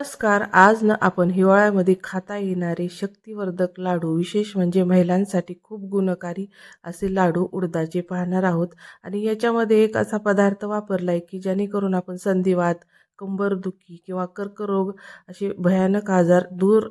नमस्कार. आज ना आपण हिवाळ्यामध्ये खाता येणारे शक्तिवर्धक लाडू विशेष म्हणजे महिलांसाठी खूप गुणकारी असे लाडू उडदाचे पाहणार आहोत. आणि याच्यामध्ये एक असा पदार्थ वापरला आहे की जेणेकरून आपण संधिवात कंबरदुखी किंवा कर्करोग असे भयानक आजार दूर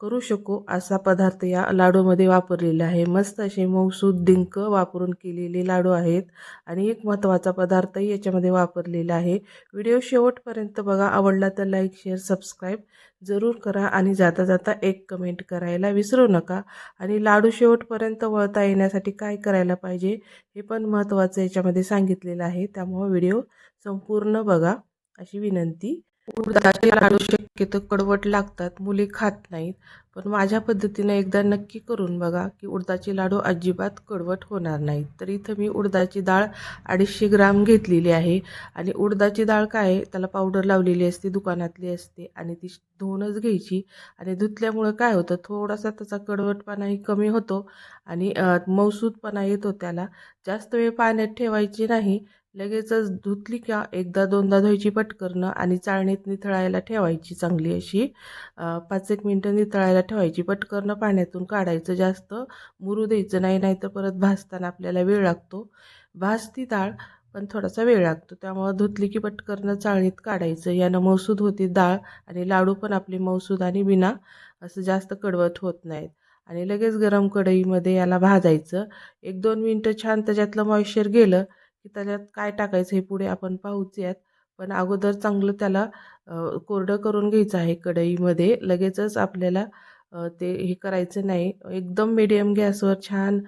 करू शकू असा पदार्थ या लाडूमध्ये वापरलेला आहे. मस्त असे मऊसूद डिंक वापरून केलेले लाडू आहेत आणि एक महत्त्वाचा पदार्थही याच्यामध्ये वापरलेला आहे. व्हिडिओ शेवटपर्यंत बघा. आवडला तर लाईक शेअर सबस्क्राईब जरूर करा आणि जाता जाता एक कमेंट करायला विसरू नका. आणि लाडू शेवटपर्यंत वळता येण्यासाठी काय करायला पाहिजे हे पण महत्त्वाचं याच्यामध्ये सांगितलेलं आहे. त्यामुळं व्हिडिओ संपूर्ण बघा अशी विनंती. उडदाचे लाडू शक्यतो कडवट लागतात मुली खात नाहीत. पण माझ्या पद्धतीनं एकदा नक्की करून बघा की उडदाचे लाडू अजिबात कडवट होणार नाहीत. तर इथं मी उडदाची डाळ अडीचशे ग्राम घेतलेली आहे आणि उडदाची डाळ काय आहे त्याला पावडर लावलेली असते दुकानातली असते आणि ती धुवूनच घ्यायची. आणि धुतल्यामुळं काय होतं थोडासा त्याचा कडवटपणाही कमी होतो आणि मौसूदपणा येतो त्याला. जास्त वेळ पाण्यात ठेवायची नाही लगेचच धुतली का एकदा दोनदा धुवायची पटकरणं आणि चाळणीत निथळायला ठेवायची चांगली अशी पाच एक मिनटं निथळायला ठेवायची. पटकरणं पाण्यातून काढायचं जास्त मुरू द्यायचं नाही नाही तर परत भाजताना आपल्याला वेळ लागतो. भाजती डाळ पण थोडासा वेळ लागतो. त्यामुळं धुतली की पटकरणं चाळणीत काढायचं. यानं मौसूद होती डाळ आणि लाडू पण आपले मौसूद आणि बिना असं जास्त कडवट होत नाहीत. आणि लगेच गरम कढईमध्ये याला भाजायचं. एक दोन मिनटं छान त्याच्यातलं मॉइश्चर गेलं की त्याच्यात काय टाकायचं हे पुढे आपण पाहूच पण अगोदर चांगलं त्याला कोरडं करून घ्यायचं आहे कढईमध्ये. लगेचच आपल्याला ते हे करायचं नाही. एकदम मिडियम गॅसवर छान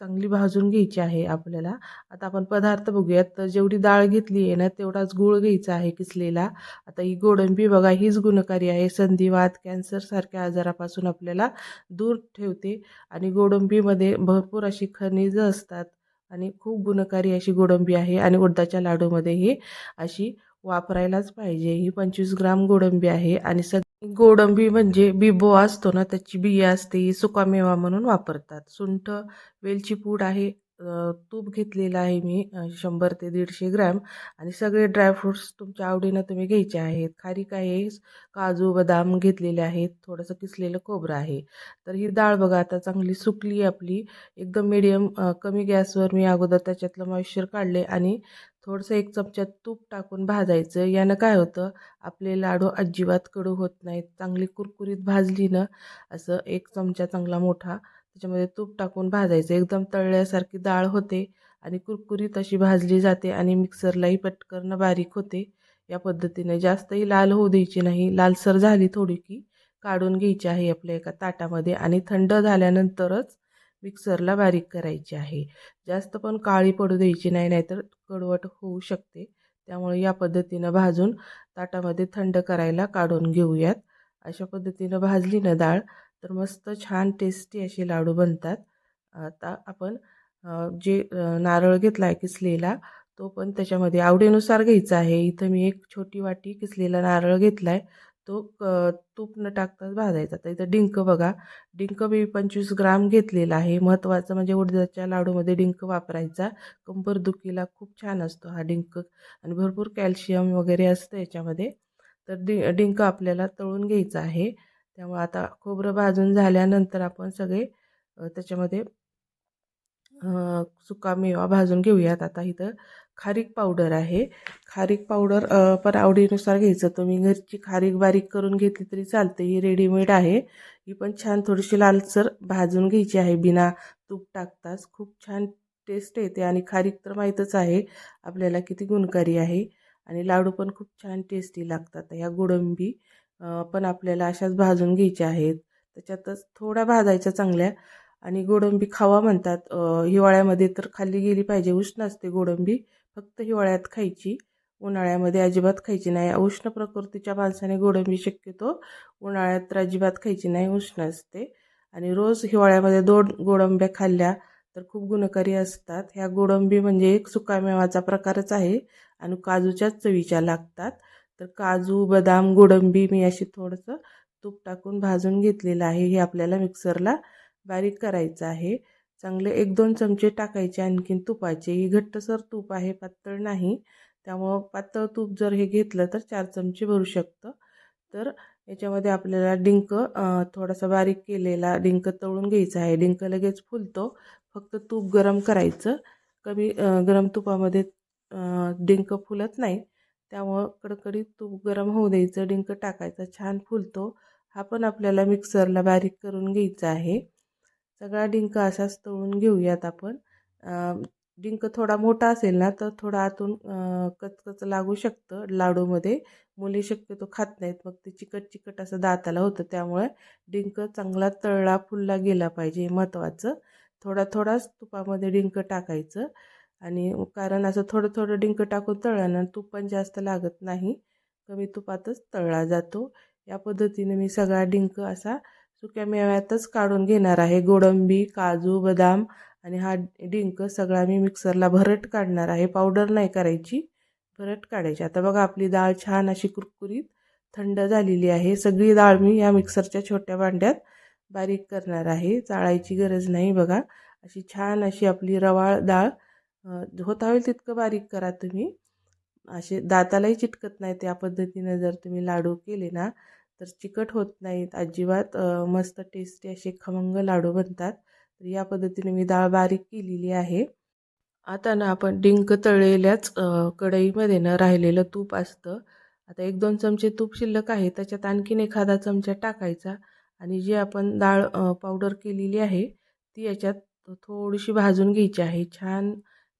चांगली भाजून घ्यायची आहे आपल्याला. आता आपण पदार्थ बघूयात. तर जेवढी डाळ घेतली आहे ना तेवढाच गूळ घ्यायचा आहे किसलेला. आता ही गोडंबी बघा हीच गुणकारी आहे. संधिवात कॅन्सरसारख्या आजारापासून आपल्याला दूर ठेवते. आणि गोडंबीमध्ये भरपूर अशी खनिजं असतात. आणि खूप गुणकारी अशी गोडंबी आहे आणि उडदाच्या लाडूमध्ये ही अशी वापरायलाच पाहिजे. ही पंचवीस ग्राम गोडंबी आहे आणि सग गोडंबी म्हणजे बिबो असतो ना त्याची बिया असते ही सुकामेवा म्हणून वापरतात. सुंठ वेलची पूड आहे तूप घेतलेलं आहे मी शंभर ते दीडशे ग्रॅम आणि सगळे ड्रायफ्रूट्स तुमच्या आवडीनं तुम्ही घ्यायचे आहेत. खारीक आहे काजू बदाम घेतलेले आहेत. थोडंसं किसलेलं खोबरं आहे. तर ही डाळ बघा आता चांगली सुकली आपली. एकदम मिडियम कमी गॅसवर मी अगोदर त्याच्यातलं मॉइश्चर काढले आणि थोडंसं एक चमचा तूप टाकून भाजायचं. यानं काय होतं आपले लाडू अजिबात कडू होत नाहीत. चांगली कुरकुरीत भाजली ना असं एक चमचा चांगला मोठा त्याच्यामध्ये तूप टाकून भाजायचं. एकदम तळल्यासारखी डाळ होते आणि कुरकुरीत अशी भाजली जाते आणि मिक्सरलाही पटकन बारीक होते. या पद्धतीने जास्तही लाल होऊ द्यायची नाही. लालसर झाली थोडी की काढून घ्यायची आहे आपल्या एका ताटामध्ये आणि थंड झाल्यानंतरच मिक्सरला बारीक करायची आहे. जास्त पण काळी पडू द्यायची नाही नाहीतर कडवट होऊ शकते. त्यामुळे या पद्धतीनं भाजून ताटामध्ये थंड करायला काढून घेऊयात. अशा पद्धतीनं भाजली ना डाळ तर मस्त छान टेस्टी असे लाडू बनतात. आता आपण जे नारळ घेतला आहे किसलेला तो पण त्याच्यामध्ये आवडीनुसार घ्यायचा आहे. इथं मी एक छोटी वाटी किसलेला नारळ घेतला आहे तो तूप न टाकताच भाजायचा. तर इथं डिंक बघा. डिंक मी पंचवीस ग्राम घेतलेला आहे. महत्त्वाचं म्हणजे उडदाच्या लाडूमध्ये डिंक वापरायचा. कंबरदुखीला खूप छान असतो हा डिंक. आणि भरपूर कॅल्शियम वगैरे असतं याच्यामध्ये. तर डि डिंक आपल्याला तळून घ्यायचं आहे. त्यामुळे आता खोबरं भाजून झाल्यानंतर आपण सगळे त्याच्यामध्ये सुका मेवा भाजून घेऊयात. आता इथं खारीक पावडर आहे. खारीक पावडर पण आवडीनुसार घ्यायचं. तुम्ही घरची खारीक बारीक करून घेतली तरी चालते. ही रेडीमेड आहे. ही पण छान थोडीशी लालसर भाजून घ्यायची आहे. बिना तूप टाकताच. खूप छान टेस्ट येते आणि खारीक तर माहीतच आहे. आपल्याला किती गुणकारी आहे. आणि लाडू पण खूप छान टेस्टी लागतात. ह्या गोडंबी पण आपल्याला अशाच भाजून घ्यायच्या आहेत. त्याच्यातच थोड्या भाजायच्या चांगल्या आणि गोडंबी खावा म्हणतात. हिवाळ्यामध्ये तर खाल्ली गेली पाहिजे उष्ण असते गोडंबी. फक्त हिवाळ्यात खायची उन्हाळ्यामध्ये अजिबात खायची नाही. उष्ण प्रकृतीच्या माणसाने गोडंबी शक्यतो उन्हाळ्यात तर अजिबात खायची नाही उष्ण असते. आणि रोज हिवाळ्यामध्ये दोन गोडंब्या खाल्ल्या तर खूप गुणकारी असतात. ह्या गोडंबी म्हणजे एक सुकामेवाचा प्रकारच आहे आणि काजूच्याच चवीच्या लागतात. तर काजू बदाम गोडंबी मी अशी थोडंसं तूप टाकून भाजून घेतलेलं आहे. हे आपल्याला मिक्सरला बारीक करायचं आहे. चांगले एक दोन चमचे टाकायचे आणखीन तुपाचे. ही घट्टसर तूप आहे पातळ नाही. त्यामुळं पातळ तूप जर हे घेतलं तर चार चमचे भरू शकतं. तर याच्यामध्ये आपल्याला डिंक थोडासा बारीक केलेला डिंक तळून घ्यायचा आहे. डिंक लगेच फुलतो. फक्त तूप गरम करायचं. कमी गरम तुपामध्ये डिंक फुलत नाही. त्यामुळं कडकडीत तूप गरम होऊ द्यायचं डिंक टाकायचा छान फुलतो. हा पण आपल्याला मिक्सरला बारीक करून घ्यायचा आहे. सगळा डिंक असाच तळून घेऊयात आपण. डिंक थोडा मोठा असेल ना तर थोडा आतून कचकच लागू शकतं लाडूमध्ये. मुली शक्यतो खात नाहीत मग ते चिकट चिकट असं दाताला होतं. त्यामुळे डिंक चांगला तळला फुलला गेला पाहिजे महत्त्वाचं थोडा थोडाच तुपामध्ये डिंक टाकायचं. आणि कारण असं थोडं थोडं डिंक टाकून तळल्यानं तूप पण जास्त लागत नाही. कमी तुपातच तळला जातो. या पद्धतीने मी सगळा डिंक असा सुक्या मेव्यातच काढून घेणार आहे. गोडंबी काजू बदाम आणि हा डिंक सगळा मी मिक्सरला भरट काढणार आहे. पावडर नाही करायची भरट काढायची. आता बघा आपली डाळ छान अशी कुरकुरीत थंड झालेली आहे. सगळी डाळ मी या मिक्सरच्या छोट्या भांड्यात बारीक करणार आहे. चाळायची गरज नाही बघा. अशी छान अशी आपली रवाळ डाळ होता होईल तितकं बारीक करा तुम्ही. असे दातालाही चिटकत नाही त्या पद्धतीने जर तुम्ही लाडू केले ना तर चिकट होत नाहीत. अजिबात मस्त टेस्टी असे खमंग लाडू बनतात. तर या पद्धतीने मी डाळ बारीक केलेली आहे. आता ना आपण डिंक तळलेल्याच कढईमध्ये ना राहिलेलं तूप असतं. आता एक दोन चमचे तूप शिल्लक आहे. त्याच्यात आणखीन एखादा चमचा टाकायचा आणि जी आपण डाळ पावडर केलेली आहे ती याच्यात थोडीशी भाजून घ्यायची आहे. छान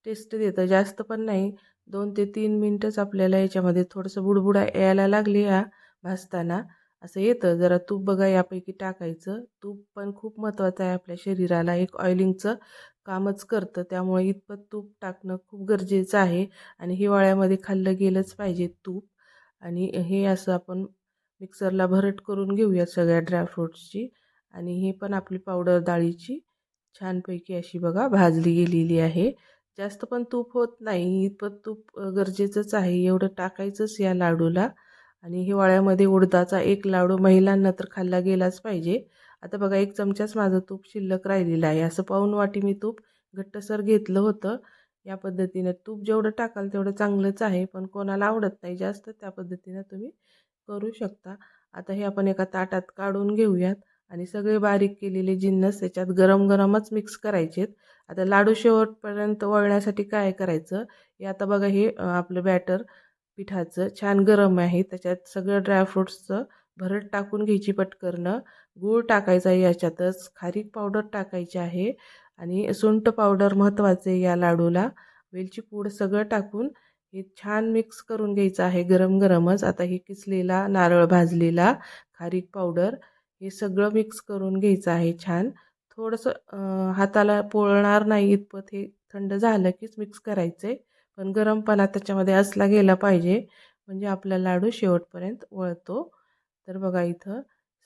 टेस्ट देतं. जास्त पण नाही. दोन ते तीन मिनटंच आपल्याला याच्यामध्ये थोडंसं बुडबुडा यायला लागली या भाजताना असं येतं. जरा तूप बघा यापैकी टाकायचं. तूप पण खूप महत्त्वाचं आहे आपल्या शरीराला. एक ऑइलिंगचं कामच करतं. त्यामुळे इतपत तूप टाकणं खूप गरजेचं आहे. आणि हिवाळ्यामध्ये खाल्लं गेलंच पाहिजे तूप. आणि हे असं आपण मिक्सरला भरट करून घेऊया सगळ्या ड्रायफ्रूट्सची आणि हे पण आपली पावडर डाळीची छानपैकी अशी बघा भाजली गेलेली आहे. जास्त पण तूप होत नाही इतपत तूप गरजेचंच आहे. एवढं टाकायचंच या लाडूला. आणि हिवाळ्यामध्ये उडदाचा एक लाडू महिलांना तर खाल्ला गेलाच पाहिजे. आता बघा एक चमचाच माझं तूप शिल्लक राहिलेलं आहे. असं पाऊन वाटी मी तूप घट्टसर घेतलं होतं. या पद्धतीनं तूप जेवढं टाकाल तेवढं चांगलंच आहे. पण कोणाला आवडत नाही जास्त त्या पद्धतीनं तुम्ही करू शकता. आता हे आपण एका ताटात काढून घेऊयात. आणि सगळे बारीक केलेले जिन्नस त्याच्यात गरम गरमच मिक्स करायचेत. आता लाडू शेवटपर्यंत वळण्यासाठी काय करायचं? हे आता बघा हे आपलं बॅटर पिठाचं छान गरम आहे. त्याच्यात सगळं ड्रायफ्रूट्सचं भरट टाकून घ्यायची पटकरणं गूळ टाकायचा आहे याच्यातच. खारीक पावडर टाकायची आहे. आणि सुंठ पावडर महत्त्वाचे या लाडूला. वेलची पूड सगळं टाकून हे छान मिक्स करून घ्यायचं आहे गरम गरमच आता हे किसलेला नारळ भाजलेला खारीक पावडर हे सगळं मिक्स करून घ्यायचं आहे छान. थोडंसं हाताला पोळणार नाही इतपत हे थंड झालं कीच मिक्स करायचं आहे पण गरमपणा त्याच्यामध्ये असला गेला पाहिजे. म्हणजे आपला लाडू शेवटपर्यंत वळतो. तर बघा इथं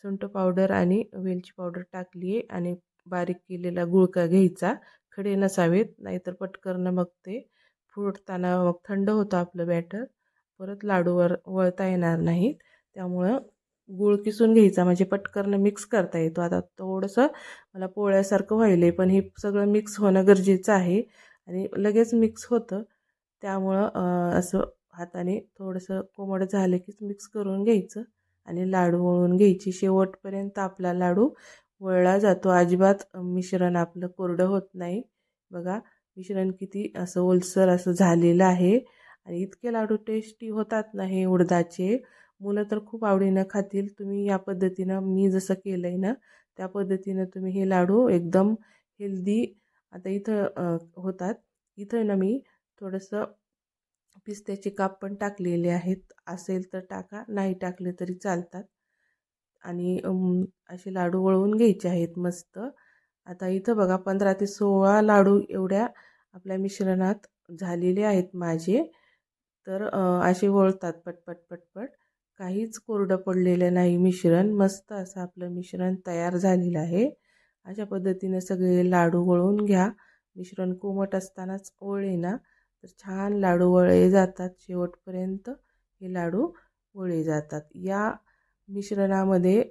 सुंठ पावडर आणि वेलची पावडर टाकली आहे आणि बारीक केलेला गुळका घ्यायचा. खडे नसावेत नाहीतर पटकरणं मग ते फुटताना मग थंड होतं आपलं बॅटर परत लाडूवर वळता येणार नाहीत. त्यामुळं गूळ किसून घ्यायचा म्हणजे पटकन मिक्स करता येतो. आता थोडंसं मला पोळ्यासारखं व्हायलं आहे पण हे सगळं मिक्स होणं गरजेचं आहे. आणि लगेच मिक्स होतं. त्यामुळं असं हाताने थोडंसं कोमट झालं कीच मिक्स करून घ्यायचं आणि लाडू वळून घ्यायची. शेवटपर्यंत आपला लाडू वळला जातो. अजिबात मिश्रण आपलं कोरडं होत नाही. बघा मिश्रण किती असं ओलसर असं झालेलं आहे. आणि इतके लाडू टेस्टी होतात ना हे उडदाचे. मुलं तर खूप आवडीनं खातील. तुम्ही या पद्धतीनं मी जसं केलं आहे ना त्या पद्धतीनं तुम्ही हे लाडू एकदम हेल्दी आता इथं होतात. इथं ना मी थोडंसं पिस्त्याचे काप पण टाकलेले आहेत. असेल तर टाका नाही टाकले तरी चालतात. आणि असे लाडू वळवून घ्यायचे आहेत मस्त. आता इथं बघा पंधरा ते सोळा लाडू एवढ्या आपल्या मिश्रणात झालेले आहेत माझे. तर असे वळतात पटपट पटपट. काहीच कोरडं पडलेलं नाही. मिश्रण मस्त असं आपलं मिश्रण तयार झालेलं आहे. अशा पद्धतीने सगळे लाडू वळून घ्या. मिश्रण कोमट असतानाच ओळे ना? तर छान लाडू वळले जातात शेवटपर्यंत. हे लाडू वळे जातात. या मिश्रणामध्ये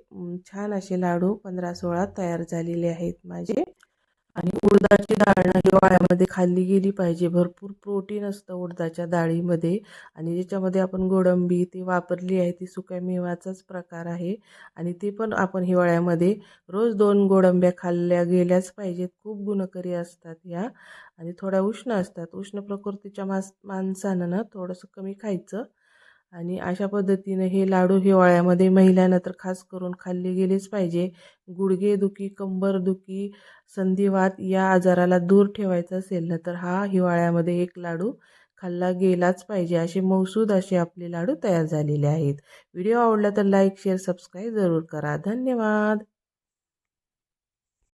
छान असे लाडू पंधरा सोळा तयार झालेले आहेत माझे. उडदाची डाळ ना हिवाळ्यामध्ये खाल्ली गेली पाहिजे. भरपूर प्रोटीन असतं उडदाच्या डाळीमध्ये आणि ज्याच्यामध्ये आपण गोडंबी ती वापरली आहे ती सुक्या मेवाचाच प्रकार आहे आणि ते पण आपण हिवाळ्यामध्ये रोज दोन गोडंब्या खाल्ल्या गेल्याच पाहिजेत. खूप गुणकारी असतात या आणि थोड्या उष्ण असतात. उष्ण प्रकृतीच्या मास माणसानं ना थोडंसं कमी खायचं आणि अशा पद्धतीनं हे लाडू हिवाळ्यामध्ये महिलांना तर खास करून खाल्ले गेलेच पाहिजे. गुडघेदुखी कंबरदुखी संधिवात या आजाराला दूर ठेवायचं असेल ना तर हा हिवाळ्यामध्ये एक लाडू खाल्ला गेलाच पाहिजे. असे मौसूद असे आपले लाडू तयार झालेले आहेत. व्हिडिओ आवडला तर लाईक शेअर सबस्क्राईब जरूर करा. धन्यवाद.